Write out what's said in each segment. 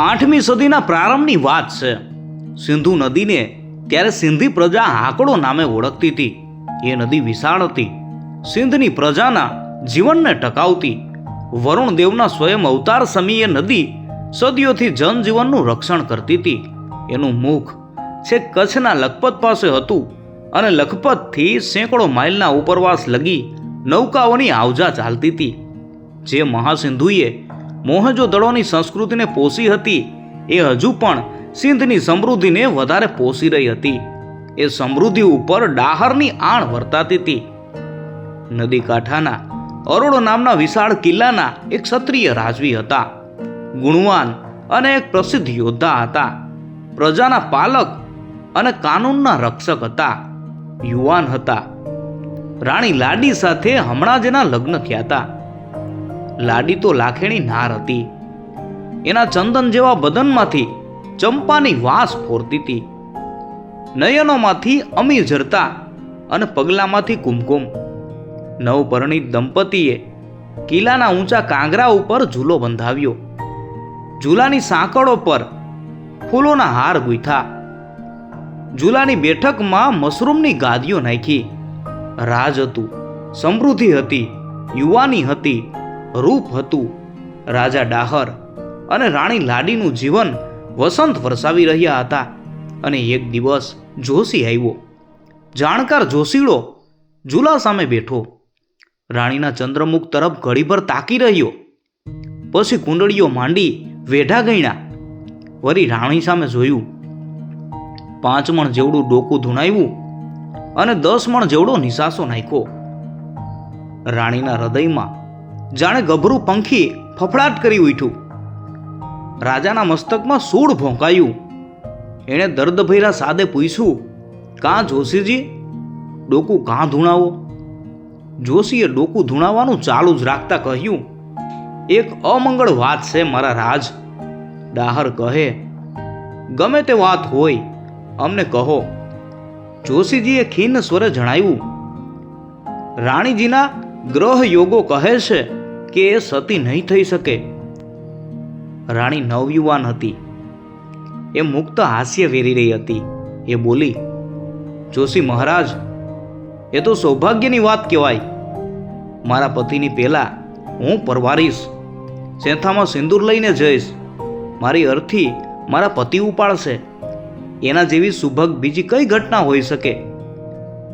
આઠમી સદીના પ્રારંભની વાત છે. સિંધુ નદીને ત્યારે સિંધી પ્રજા હાકડો નામે ઓળખતી હતી. એ નદી વિશાળ હતી. સિંધની પ્રજાના જીવનને ટકાવતી વરુણ દેવના સ્વયં અવતાર સમીએ નદી સદીઓથી જનજીવનનું રક્ષણ કરતી હતી. એનું મુખ છેક કચ્છના લખપત પાસે હતું અને લખપતથી સેંકડો માઇલના ઉપરવાસ લગી નૌકાઓની આવજા ચાલતી હતી. જે મહાસિંધુએ મોહેજો દળોની સંસ્કૃતિને પોષી હતી. એ હજુ પણ સિંધની સમૃદ્ધિને વધારે પોષી રહી હતી. એ સમૃદ્ધિ ઉપર ડાહરની આણ વર્તાતી હતી. નદી કાંઠાના અરોડો નામના વિશાળ કિલ્લાના એક ક્ષત્રિય રાજવી હતા. ગુણવાન અને એક પ્રસિદ્ધ યોદ્ધા હતા. પ્રજાના પાલક અને કાનૂનના રક્ષક હતા. યુવાન હતા. રાણી લાડી સાથે હમણાં જ એના લગ્ન થયા હતા. લાડી તો લાખેણી નાર હતી. એના ચંદન જેવા બદનમાંથી ચંપાની વાસ ફોરતી હતી નયનોમાંથી અમી ઝરતા અને પગલામાંથી કુમકુમ. નવપરણિત દંપતીએ કિલ્લાના ઊંચા કાંગરા ઉપર ઝૂલો બંધાવ્યો. ઝૂલાની સાંકળો પર ફૂલોના હાર ગૂંથા ઝૂલાની બેઠકમાં મશરૂમની ગાદીઓ નાખી. રાજ હતું, સમૃદ્ધિ હતી, યુવાની હતી રૂપ હતું. રાજા ડાહર અને રાણી લાડીનું જીવન વસંત વરસાવી રહ્યા હતા અને એક દિવસ જોશી આવ્યો. જાણકાર જોશીડો ઝૂલા સામે બેઠો. રાણીના ચંદ્રમુખ તરફ ઘડીભર તાકી રહ્યો. પછી કુંડળીઓ માંડી વેઢા ગણ્યા વળી રાણી સામે જોયું પાંચ મણ જેવડું ડોકું ધૂણાવ્યું અને દસ મણ જેવડો નિશાસો નાખ્યો. રાણીના હૃદયમાં જાણે ગભરું પંખી ફફડાટ કરી ઉઠ્યું. રાજાના મસ્તકમાં સૂળ ભોંકાયું. એણે દર્દભૈરા સાદે પૂછ્યું, કાં જોશીજી, ડોકું કાં ધૂણાવો? જોશીએ ડોકું ધૂણાવવાનું ચાલુ જ રાખતા કહ્યું, એક અમંગળ વાત છે મારા રાજ. ડાહર કહે, ગમે તે વાત હોય, અમને કહો. જોશીજીએ ખીન સ્વરે જણાવ્યું, રાણીજીના ગ્રહ યોગો કહે છે કે એ સતી નહીં થઈ શકે? રાણી નવયુવાન હતી. એ મુક્ત હાસ્ય વેરી રહી હતી. એ બોલી, જોશી મહારાજ, એ તો સૌભાગ્યની વાત કહેવાય. મારા પતિની પહેલાં હું પરવારીશ. સેથામાં સિંદૂર લઈને જઈશ. મારી અર્થી મારા પતિ ઉપાડશે. એના જેવી સુભગ બીજી કઈ ઘટના હોઈ શકે?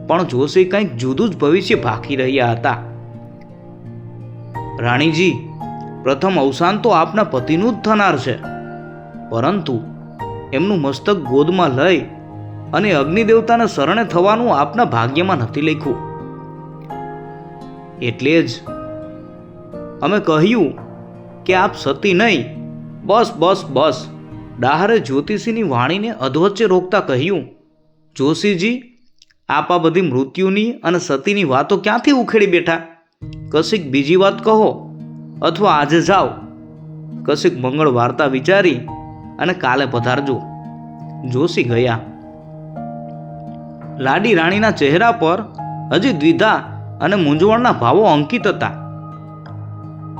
પણ જોશી કંઈક જુદું જ ભવિષ્ય ભાખી રહ્યા હતા. રાણીજી, પ્રથમ અવસાન તો આપના પતિનું જ થનાર છે. પરંતુ એમનું મસ્તક ગોદમાં લઈ અને અગ્નિદેવતાને શરણે થવાનું આપના ભાગ્યમાં નથી લખ્યું. એટલે જ અમે કહ્યું કે આપ સતી નહીં, બસ બસ બસ, ડાહરે જ્યોતિષીની વાણીને અધવચ્ચે રોકતા કહ્યું. જોશીજી, આપ આ બધી મૃત્યુની અને સતીની વાતો ક્યાંથી ઉખેડી બેઠા? કશીક બીજી વાત કહો અથવા આજે જાઓ. કશીક મંગળ વાર્તા વિચારી અને કાલે પધારજો. જોશી ગયા. લાડી રાણીના ચહેરા પર હજી દ્વિધા અને મૂંઝવણના ભાવો અંકિત હતા.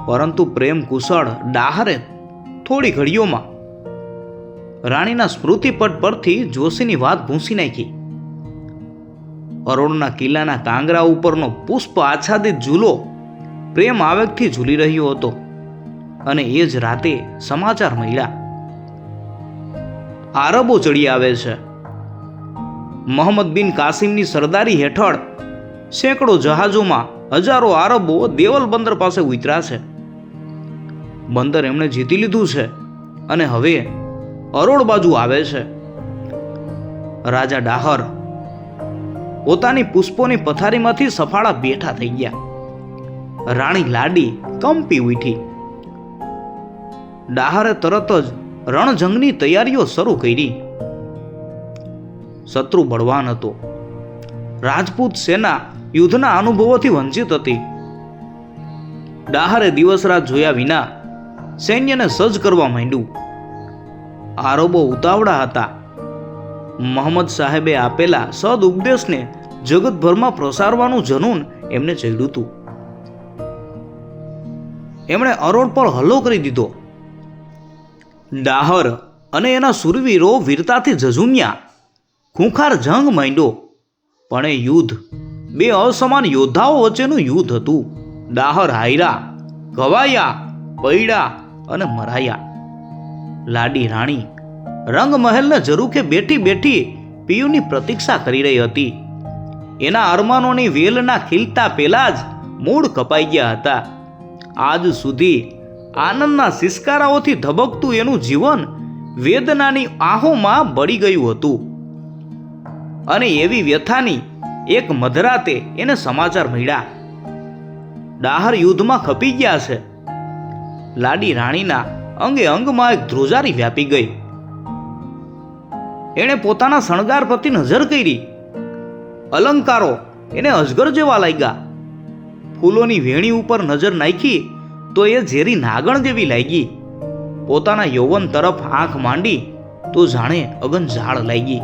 પરંતુ પ્રેમ કુશળ ડાહરે થોડી ઘડીઓમાં રાણીના સ્મૃતિપટ પરથી જોશીની વાત ભૂંસી નાખી. અરોણના કિલ્લાના કાંગરા ઉપરનો પુષ્પ આચ્છાદિત ઝૂલો પ્રેમ આવેગથી ઝૂલી રહ્યો હતો અને એ જ રાતે સમાચાર મળ્યા. આરબો ચડી આવે છે. મોહમ્મદ બિન કાસિમની સરદારી હેઠળ સેંકડો જહાજોમાં હજારો આરબો દેવલ બંદર પાસે ઉતર્યા છે. બંદર એમણે જીતી લીધું છે અને હવે અરોડ બાજુ આવે છે. રાજા ડાહર પોતાની પુષ્પોની પથારીમાંથી સફાળા બેઠા થઈ ગયા. રાણી લાડી કંપી ઉઠી. ડાહરે તરત જ રણજંગની તૈયારીઓ શરૂ કરી. શત્રુ બળવાન હતો. રાજપૂત સેના યુદ્ધના અનુભવોથી વંચિત હતી. ડાહરે દિવસ રાત જોયા વિના સૈન્યને સજ્જ કરવા માંડ્યું. આરોબો ઉતાવળા હતા. મોહમ્મદ સાહેબે આપેલા સદ ઉપદેશને જગતભરમાં પ્રસારવાનું જનૂન એમને ચડ્યું હતું. એમણે અરોડ પર હલ્લો કરી દીધો. ડાહર અને એના સુરવીરો વીરતાથી ઝઝુમ્યા. ખૂંખાર જંગ માંડ્યો. પણ એ યુદ્ધ, બે અસમાન યોદ્ધાઓ વચ્ચેનું યુદ્ધ હતું. ડાહર હાયરા, ઘવાયા, પૈડા અને મરાયા. લાડી રાણી, રંગમહેલને ઝરૂખે બેઠી બેઠી પિયુની પ્રતીક્ષા કરી રહી હતી. એના અરમાનોની વેલના ખીલતા પહેલા જ મૂળ કપાઈ ગયા હતા. આજ સુધી આનંદના સિસકારાઓથી ધબકતું એનું જીવન વેદનાની આહોમાં બળી ગયું હતું. અને એવી વ્યથાની એક મધરાતે એને સમાચાર મળ્યા. ડાહર યુદ્ધમાં ખપી ગયા છે. લાડી રાણીના અંગે અંગમાં એક ધ્રુજારી વ્યાપી ગઈ. એણે પોતાના શણગાર પ્રતિ નજર કરી. અલંકારો એને અજગર જેવા લાગ્યા. ફૂલોની વેણી ઉપર નજર નાખી તો એ ઝેરી નાગણ જેવી લાગી. પોતાના યૌવન તરફ આંખ માંડી તો જાણે અગન ઝાડ લાગી.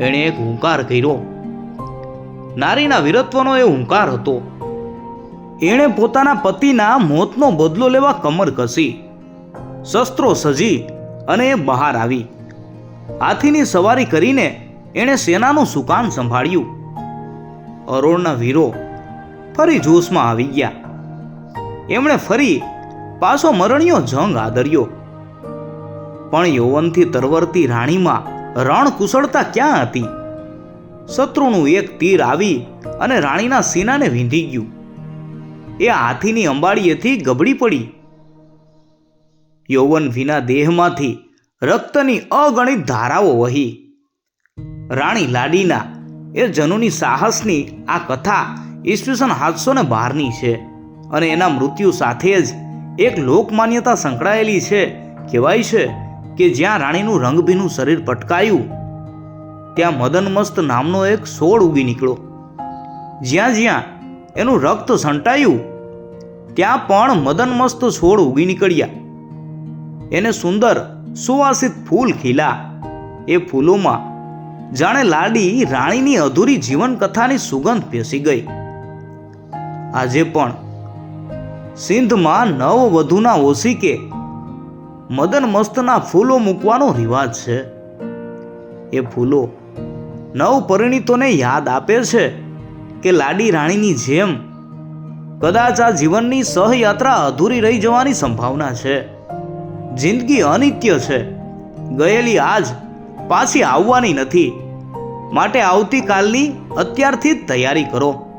એણે એક હુંકાર કર્યો. નારીના વીરત્વનો એ હુંકાર હતો. એણે પોતાના પતિના મોતનો બદલો લેવા કમર કસી. શસ્ત્રો સજી અને એ બહાર આવી. હાથીની સવારી કરીને એણે સેનાનું સુકાન સંભાળ્યું. અરોળના વીરો ફરી જોશમાં આવી ગયા. એમણે ફરી પાછો મરણિયો જંગ આદર્યો. પણ યૌવનથી તરવરતી રાણીમાં રણ કુશળતા ક્યાં હતી? શત્રુનું એક તીર આવી અને રાણીના સીનાને વીંધી ગયું. એ હાથીની અંબાડીએથી ગબડી પડી. યૌવન વિના દેહમાંથી રક્તની અગણિત ધારાઓ વહી. રાણી લાડીના એ જનુની સાહસની આ કથા ઈસવીસન સાતસો ને બારની છે અને એના મૃત્યુ સાથે જ એક લોકમાન્યતા સંકળાયેલી છે. કહેવાય છે કે જ્યાં રાણીનું રંગભીનું શરીર પટકાયું ત્યાં મદનમસ્ત નામનો એક સોળ ઉગી નીકળ્યો. જ્યાં જ્યાં એનું રક્ત સંટાયું ત્યાં પણ મદનમસ્ત છોડ ઉગી નીકળ્યા. એને સુંદર સુવાસિત ફૂલ ખીલા. એ ફૂલોમાં જાણે લાડી રાણીની અધૂરી જીવનકથાની સુગંધ પેસી ગઈ. આજે પણ સિંધમાં નવ વધુના ઓશિકે મદન મસ્તના ફૂલો મૂકવાનો રિવાજ છે. એ ફૂલો નવ પરિણીતોને યાદ આપે છે કે લાડી રાણીની જેમ કદાચ આ જીવનની સહયાત્રા અધૂરી રહી જવાની સંભાવના છે. જિંદગી અનિત્ય છે. ગયેલી આજ પાછી આવવાની નથી. માટે આવતીકાલની અત્યારથી જ તૈયારી કરો.